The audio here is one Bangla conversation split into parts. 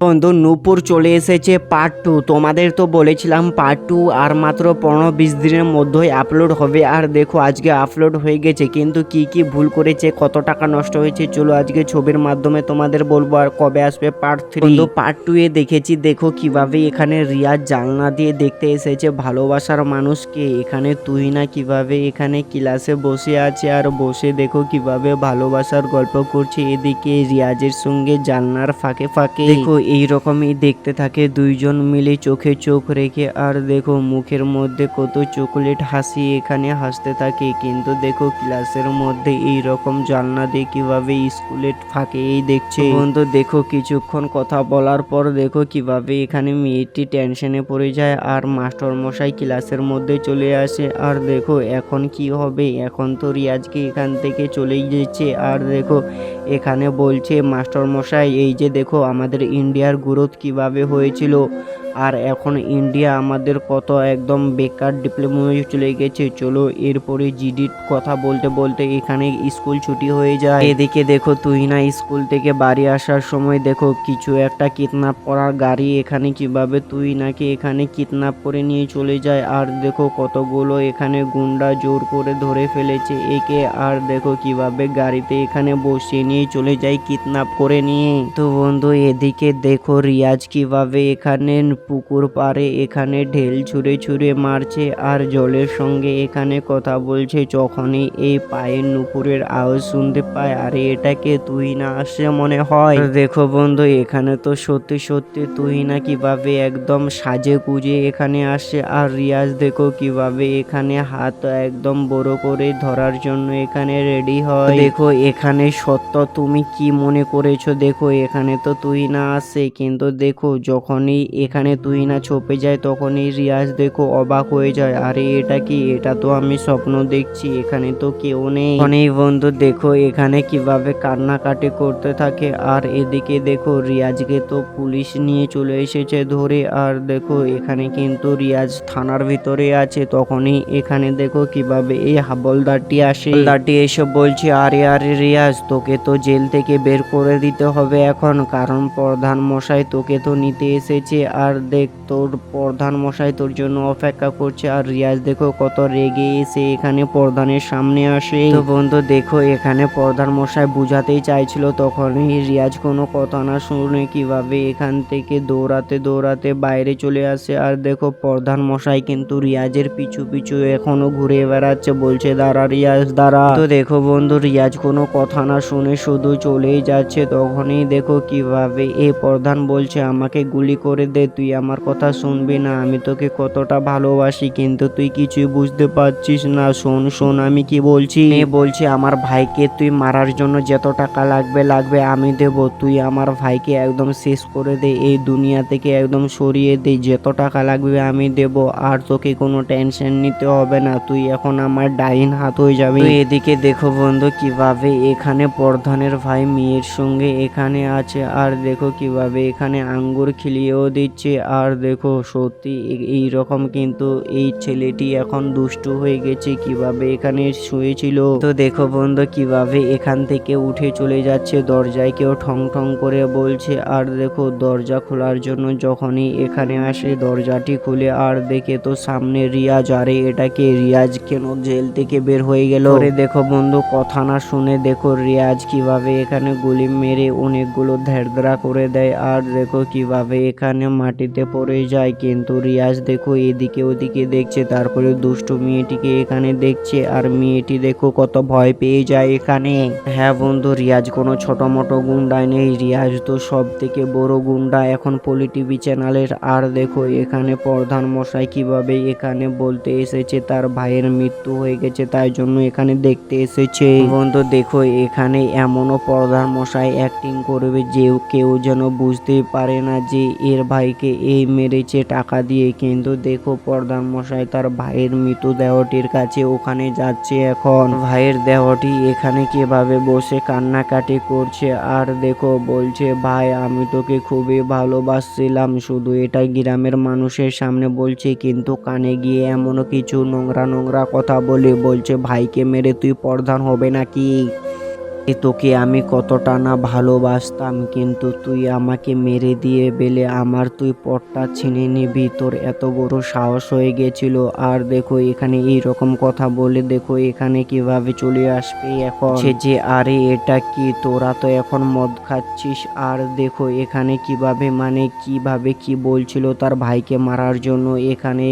বন্ধু, নূপুর চলে এসেছে পার্ট টু তোমাদের তো বলেছিলাম পার্ট টু আর মাত্র পনেরো বিশ দিনের মধ্যেই আপলোড হবে। আর দেখো, আজকে আপলোড হয়ে গেছে, কিন্তু কি কি ভুল করেছে, কত টাকা নষ্ট হয়েছে, চলো আজকে ছবির মাধ্যমে তোমাদের বলব আর কবে আসবে পার্ট থ্রি বন্ধু পার্ট টু এ দেখেছি, দেখো কীভাবে এখানে রিয়াজ জানলা দিয়ে দেখতে এসেছে ভালোবাসার মানুষকে। এখানে তুই না কীভাবে এখানে ক্লাসে বসে আছে আর বসে দেখো কীভাবে ভালোবাসার গল্প করছে। এদিকে রিয়াজের সঙ্গে জানলার ফাঁকে ফাঁকে দেখো এই রকমই দেখতে থাকে। দুইজন মিলে চোখে চোখ রেখে, আর দেখো মুখের মধ্যে কত চকলেট হাসি এখানে হাসতে থাকে। কিন্তু দেখো ক্লাসের মধ্যে এই রকম জানলা দিয়ে কীভাবে স্কুলের এই দেখছে। বন্ধু, দেখো কিছুক্ষণ কথা বলার পর দেখো কীভাবে এখানে মেয়েটি টেনশনে পড়ে যায়, আর মাস্টার মশাই ক্লাসের মধ্যে চলে আসে। আর দেখো এখন কি হবে? এখন তো রিয়াজকে এখান থেকে চলেই যাচ্ছে। আর দেখো এখানে বলছে মাস্টার মশাই এই যে দেখো আমাদের ইন্ডিয়ার গ্রোথ কীভাবে হয়েছিল? আর এখন ইন্ডিয়া আমাদের কত একদম বেকার ডিপ্লোমা চলে গেছে, চলো এরপরে জিডির কথা বলতে বলতে এখানে স্কুল ছুটি হয়ে যায়। এদিকে দেখো তুই না স্কুল থেকে বাড়ি আসার সময় দেখো কিছু একটা কিডন্যাপ করার গাড়ি এখানে কীভাবে তুই নাকি এখানে কিডন্যাপ করে নিয়ে চলে যায়। আর দেখো কতগুলো এখানে গুন্ডা জোর করে ধরে ফেলেছে একে। আর দেখো কীভাবে গাড়িতে এখানে বসিয়ে নিয়ে চলে যায় কিডন্যাপ করে নিয়ে। তো বন্ধু, এদিকে দেখো, রিয়াজ কীভাবে এখানে পুকুর পাড়ে এখানে ঢেল ছুঁড়ে ছুঁড়ে মারছে আর জলের সঙ্গে এখানে কথা বলছে। যখনই এই পায়ের নুপুরের আওয়াজ শুনতে পায়, আরে এটাকে তুই না আসে মনে হয়? দেখো বন্ধু, এখানে তো সত্যি সত্যি তুই না কীভাবে একদম সাজে গুজে এখানে আসে আর রিয়াজ দেখো কীভাবে এখানে হাত একদম বড় করে ধরার জন্য এখানে রেডি হয়। দেখো, এখানে সত্য তুমি কি মনে করেছ? দেখো, এখানে তো তুই না আসে কিন্তু দেখো, যখনই এখানে তুই না ছপে যায়, তখনই রিয়াজ দেখো অবাক হয়ে যায়। আরে, এটা কি? এটা তো আমি স্বপ্ন দেখছি, এখানে তো কেউ নেই। অনেক বন্ধু, দেখো এখানে কীভাবে কান্নাকাটি করতে থাকে। আর এদিকে দেখো, রিয়াজকে তো পুলিশ নিয়ে চলে এসেছে ধরে। আর দেখো, এখানে কিন্তু রিয়াজ থানার ভিতরে আছে। তখনই এখানে দেখো কীভাবে এই হাবলদারটি আসে। হাবলদারটি এসে বলছে, আরে আরে, রিয়াজ, তোকে তো জেল থেকে বের করে দিতে হবে এখন। কারণ প্রধান মশাই তোকে তো নিতে এসেছে। আর দেখ তোর প্রধান মশাই তোর জন্য অপেক্ষা করছে। আর রিয়াজ দেখো কত রেগে এসে এখানে প্রধানের সামনে আসে। তো বন্ধু দেখো এখানে প্রধান মশাই বুঝাতেই চাইছিল তখনই রিয়াজ কোনো কথা না শুনে কীভাবে এখান থেকে দৌড়াতে দৌড়াতে বাইরে চলে আসে। আর দেখো প্রধান মশাই কিন্তু রিয়াজের পিছু পিছু এখনও ঘুরে বেড়াচ্ছে। বলছে দাঁড়া রিয়াজ দাঁড়া। তো দেখো বন্ধু রিয়াজ কোনো কথা না শুনে শুধু চলেই যাচ্ছে। তখনই দেখো কীভাবে এই প্রধান বলছে, আমাকে গুলি করে দে, তুই আমার কথা শুনবি না, আমি তোকে কতটা ভালোবাসি, কিন্তু তুই কিছুই বুঝতে পারছিস না, শোন শোন, আমি কি বলছি? এ বলছে, আমার ভাইকে তুই মারার জন্য যত টাকা লাগবে লাগবে, আমি দেব, তুই আমার ভাইকে একদম শেষ করে দে, এই দুনিয়া থেকে একদম সরিয়ে দে, যত টাকা লাগবে, আমি দেব, আর তোকে কোনো টেনশন নিতে হবে না, তুই এখন আমার ডাইন হাত হয়ে যাবে। এদিকে দেখো বন্ধু, কীভাবে এখানে প্রধানের ভাই মেয়ের সঙ্গে এখানে আছে, আর দেখো কীভাবে এখানে আঙ্গুর খিলিয়েও দিচ্ছে। আর দেখো, সত্যি এই রকম কিন্তু এই ছেলেটি এখন দুষ্টু হয়ে গেছে, কীভাবে এখানে শুয়েছিল। তো দেখো বন্ধু, কীভাবে এখান থেকে উঠে চলে যাচ্ছে, দরজায় কেউ ঠং ঠং করে বলছে। আর দেখো, দরজা খোলার জন্য যখনই এখানে আসে, দরজাটি খুলে। আর দেখে তো সামনে রিয়াজ, আরে এটাকে রিয়াজ কেন জেল থেকে বের হয়ে গেল? পরে দেখো বন্ধু, কথা না শুনে দেখো রিয়াজ কীভাবে এখানে গুলি মেরে অনেকগুলো ধেরধরা করে দেয়। আর দেখো কীভাবে এখানে মাটিতে পড়ে যায়। কিন্তু রিয়াজ দেখো এদিকে ওদিকে দেখছে তারপরে দুষ্টু মেয়েটিকে এখানে দেখছে আর মেয়েটি দেখো কত ভয় পেয়ে যায় এখানে। হ্যাঁ বন্ধু, রিয়াজ কোনো ছোট মোটো গুন্ডায় নেই। রিয়াজ তো সব থেকে বড় গুন্ডা এখন পলি টিভি চ্যানেলের। আর দেখো এখানে প্রধান মশাই কীভাবে এখানে বলতে এসেছে, তার ভাইয়ের মৃত্যু হয়ে গেছে, তাই জন্য এখানে দেখতে এসেছে। বন্ধু, দেখো এখানে এমনও প্রধান মশাই অ্যাক্টিং করবে যে কেউ যেন বুঝতেই পারে না যে এর ভাইকে এই মেরেছে টাকা দিয়ে। কিন্তু দেখো প্রধান মশাই তার ভাইয়ের মৃতদেহটির কাছে ওখানে যাচ্ছে এখন। ভাইয়ের দেহটি এখানে কীভাবে বসে কান্নাকাটি করছে? আর দেখো, বলছে, ভাই, আমি তোকে খুবই ভালোবাসছিলাম, শুধু এটা গ্রামের মানুষের সামনে বলছে, কিন্তু কানে গিয়ে এমনও কিছু নোংরা নোংরা কথা বলে। বলছে, ভাইকে মেরে তুই প্রধান হবে নাকি? তোকে আমি কতটা না ভালোবাসতাম, কিন্তু তুই আমাকে মেরে দিয়ে বেলে আমার তুই পটটা ছিনে নিবি। তোর এত বড় সাহস হয়ে গেছিল। আর দেখো এখানে এই রকম কথা বলে দেখো এখানে কীভাবে চলে আসবে এখন। সে যে, আরে, এটা কি? তোরা তো এখন মদ খাচ্ছিস। আর দেখো এখানে কীভাবে মানে কীভাবে কি বলছিল তার ভাইকে মারার জন্য। এখানে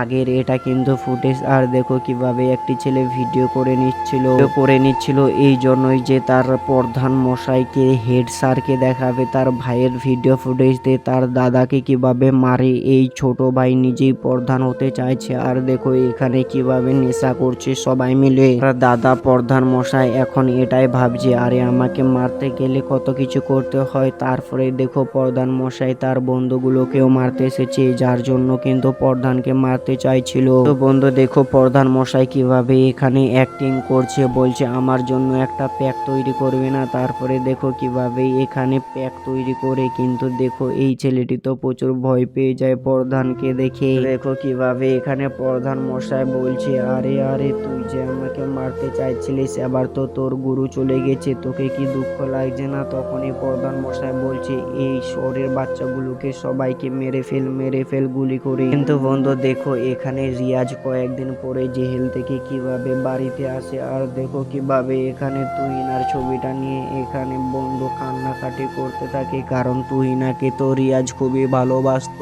আগের এটা কিন্তু ফুটেজ, আর দেখো কীভাবে একটি ছেলে ভিডিও করে নিচ্ছিল করে নিচ্ছিল। এই জন্যই যে তার প্রধান মশাইকে, হেড স্যারকে দেখাবে, তার ভাইয়ের ভিডিও ফুটেজ দিয়ে তার দাদাকে কীভাবে মারে, এই ছোট ভাই নিজেই প্রধান হতে চাইছে। আর দেখো এখানে কীভাবে নেশা করছে সবাই মিলে। দাদা প্রধান মশাই এখন এটাই ভাবছে, আরে আমাকে মারতে গেলে কত কিছু করতে হয়? তারপরে দেখো প্রধান মশাই তার বন্ধুগুলোকেও মারতে এসেছে, যার জন্য কিন্তু প্রধানকে মারতে চাইছিল। তো বন্ধু, দেখো প্রধান মশাই কীভাবে এখানে অ্যাক্টিং করছে, বলছে আমার জন্য একটা প্যাক তৈরি করবে না, তারপরে দেখো কীভাবে এখানে প্যাক তৈরি করে, কিন্তু দেখো এই ছেলেটি তো প্রচুর ভয় পেয়ে যায় প্রধানকে দেখে। দেখো কীভাবে এখানে প্রধান মশাই বলছে, আরে আরে, তুই যে আমাকে মারতে চাইছিলিস, এবার তো তোর গুরু চলে গেছে, তোকে কি দুঃখ লাগছে না? তখনই প্রধান মশাই বলছে, এই শহরের বাচ্চাগুলোকে সবাইকে মেরে ফেল মেরে ফেল, গুলি করে। কিন্তু বন্ধু, দেখো এখানে রিয়াজ কয়েকদিন পরে জেহেল থেকে কীভাবে বাড়িতে আসে, আর দেখো কীভাবে এখানে তুহিনার ছবিটা নিয়ে এখানে বন্ধু কান্নাকাটি করতে থাকে। কারণ তুহিনাকে তো রিয়াজ খুবই ভালোবাসত।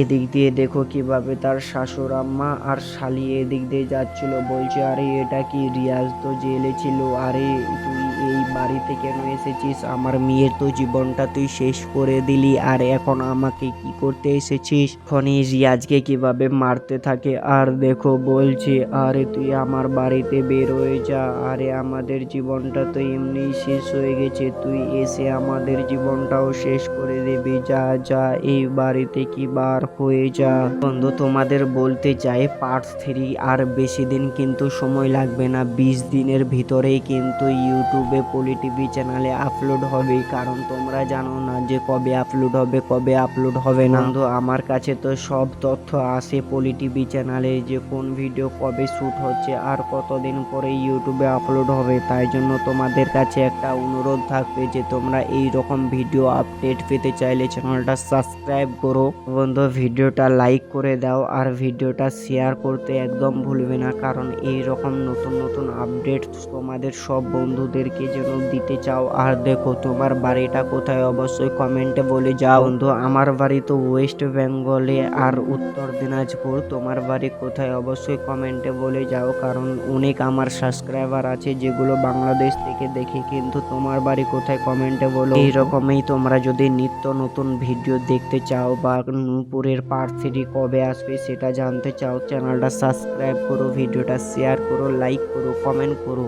এদিক দিয়ে দেখো কীভাবে তার শাশুড় আম্মা আর শালি এদিক দিয়ে যাচ্ছিল। বলছে, আরে, এটা কি রিয়াজ তো জেলে ছিল? আরে, তুই এই বাড়িতে কেন এসেছিস? আমার মেয়ের তো জীবনটা তুই শেষ করে দিলি। আর এখন আমাকে কি করতে এসেছিস? খনি রিয়াজকে কীভাবে মারতে থাকে। আর দেখো, বলছি, আরে তুই আমার বাড়িতে বের হয়ে যা। আরে আমাদের জীবনটা তো এমনিই শেষ হয়ে গেছে। তুই এসে আমাদের জীবনটাও শেষ করে দিবি। যা যা, এই বাড়িতে কি বার হয়ে যা। বন্ধু, তোমাদের বলতে চাই পার্ট থ্রি আর বেশি দিন কিন্তু সময় লাগবে না। বিশ দিনের ভিতরেই কিন্তু ইউটিউবে পলি টিভি চ্যানেলে আপলোড হবে। কারণ তোমরা জানো না যে কবে আপলোড হবে, কবে আপলোড হবে না। বন্ধু, আমার কাছে তো সব তথ্য আসে পলি টিভি চ্যানেলে যে কোন ভিডিও কবে শ্যুট হচ্ছে আর কতদিন পরে ইউটিউবে আপলোড হবে, তাই জন্য তোমাদের কাছে একটা অনুরোধ থাকবে যে তোমরা এই রকম ভিডিও আপডেট পেতে চাইলে চ্যানেলটা সাবস্ক্রাইব করো। বন্ধু, ভিডিওটা লাইক করে দাও আর ভিডিওটা শেয়ার করতে একদম ভুলবে না, কারণ এই রকম নতুন নতুন আপডেট তোমাদের সব বন্ধুদেরকে যেন দিতে চাও। আর দেখো, তোমার বাড়িটা কোথায়? অবশ্যই কমেন্টে বলে যাও। বন্ধু, আমার বাড়ি তো ওয়েস্ট বেঙ্গলে আর উত্তর দিনাজপুর। তোমার বাড়ি কোথায়? অবশ্যই কমেন্টে বলে যাও কারণ অনেক আমার সাবস্ক্রাইবার আছে যেগুলো বাংলাদেশ থেকে দেখে কিন্তু তোমার বাড়ি কোথায় কমেন্টে বলো। এইরকমই তোমরা যদি নিত্য নতুন ভিডিও দেখতে চাও বা নূপুরের পার্ট থ্রি কবে আসবে সেটা জানতে চাও চ্যানেলটা সাবস্ক্রাইব করো ভিডিওটা শেয়ার করো লাইক করো কমেন্ট করো।